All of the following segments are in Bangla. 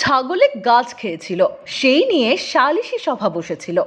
ছাগলে গাছ খেয়েছিল, সেই নিয়ে সালিশি সভা বসেছিল।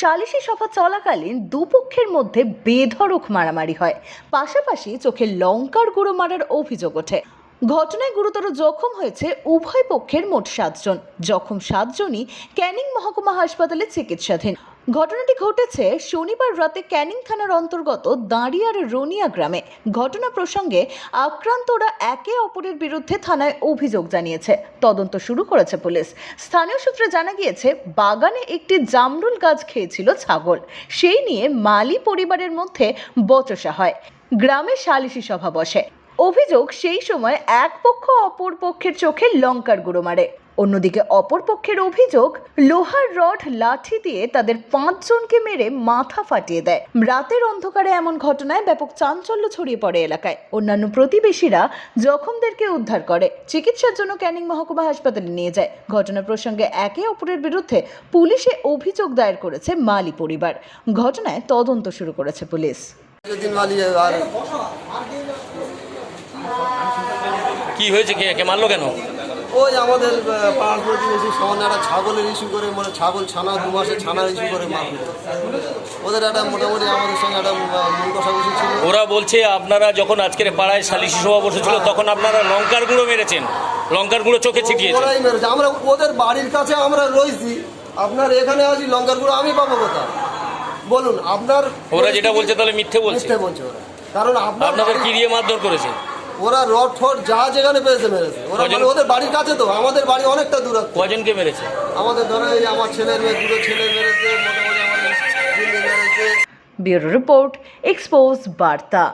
সালিশি সভা চলাকালীন দুপক্ষের মধ্যে বেধড়ক মারামারি হয়। পাশাপাশি চোখে লঙ্কার গুঁড়ো মারার অভিযোগ ওঠে। ঘটনায় গুরুতর জখম হয়েছে উভয় পক্ষের মোট সাতজন। জখম সাতজনই ক্যানিং মহকুমা হাসপাতালে চিকিৎসাধীন। ঘটনাটি ঘটেছে শনিবার রাতে ক্যানিং থানার অন্তর্গত দাঁড়িয়ার রনিয়া গ্রামে। ঘটনা প্রসঙ্গে আক্রান্তরা একে অপরের বিরুদ্ধে থানায় অভিযোগ জানিয়েছে। তদন্ত শুরু করেছে পুলিশ। স্থানীয় সূত্রে জানা গিয়েছে, বাগানে একটি জামরুল গাছ খেয়েছিল ছাগল। সেই নিয়ে মালি পরিবারের মধ্যে বচসা হয়। গ্রামে সালিশি সভা বসে। অভিযোগ সেই সময় এক পক্ষ অপর পক্ষের চোখে লঙ্কার গুঁড়ো মারে। অন্যদিকে অপর পক্ষের অভিযোগ, লোহার রড লাঠি দিয়ে তাদের পাঁচজনকে মেরে মাথা ফাটিয়ে দেয়। রাতের অন্ধকারে এমন ঘটনায় ব্যাপক চাঞ্চল্য ছড়িয়ে পড়ে এলাকায়। অন্যান্য প্রতিবেশীরা জখমদেরকে উদ্ধার করে। চিকিৎসার জন্য ক্যানিং মহকুমা হাসপাতালে নিয়ে যায়। ঘটনা প্রসঙ্গে একে অপরের বিরুদ্ধে পুলিশে অভিযোগ দায়ের করেছে মালি পরিবার। ঘটনায় তদন্ত শুরু করেছে পুলিশ। কি হয়েছে? কে কে মারলো কেন? ওই আমাদের পাড়ার প্রতিবেশী সামান্য একটা ছাগলের ইস্যু করে মানে ছাগল ছানা দু মাসে ছানার ইস্যু করে মারপিট ওদের একটা মোটামুটি আমাদের সঙ্গে একটা কষাকষি ছিল। ওরা বলছে আপনারা যখন আজকের পাড়ায় সালিশি সভা বসেছিল তখন আপনারা লঙ্কার গুঁড়ো মেরেছেন। লঙ্কার গুঁড়ো চোখে ছিটিয়েছেন। ওরাই মেরেছে। আমরা ওদের বাড়ির কাছে আমরা রয়েছি। আপনার এখানে আছি লঙ্কার গুঁড়ো আমি পাবো কোথায়? বলুন আপনার ওরা যেটা বলছে তাহলে মিথ্যে বলছে। মিথ্যে বলছে ওরা। কারণ আপনাদের কি দিয়ে মারধর করেছে? ওরা রড ফড যা যেখানে পেয়েছে মেরেছে। ওরা মানে ওদের বাড়ির কাছে তো আমাদের বাড়ি অনেকটা দূর আছে কজনকে মেরেছে? আমাদের ধরো এই আমার ছেলের মেয়ে দুটো ছেলে মেরেছে মোটামুটি আমাদের ছেলে মেরেছে। ব্যুরো রিপোর্ট এক্সপোজ বার্তা।